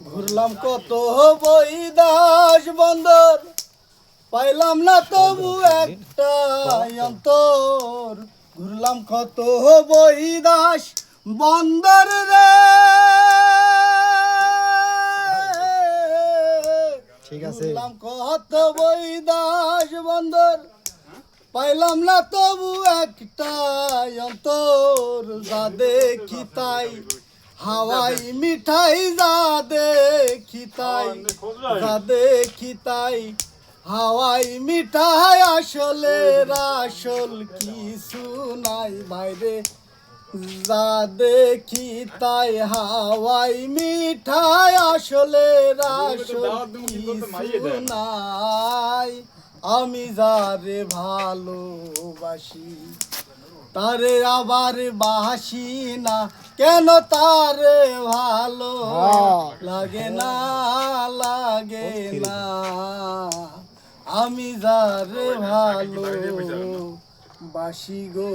ঘুরলাম কত বই দাস বন্দর পাইলাম না তবু একটা অন্তর। ঘুরলাম কত বই দাস বন্দর রে। ঠিক আছে। ঘুরলাম কত বই দাস বন্দর পাইলাম না তবু একটা অন্তর। যা দেখি তাই হাওয়াই মিঠাই যা তাই যা দেখি তাই হাওয়াই মিঠাই আসলে আসল কিছু নাই বাইরে। যা দেখি তাই হাওয়াই মিঠাই আসলে আসল কিছু নাই। আমি যারে ভালোবাসি তারে আবার বাসি না কেন তারে ভালো হ্যাঁ। লাগে না লাগে না? আমি যারে ভালো বাসি গো।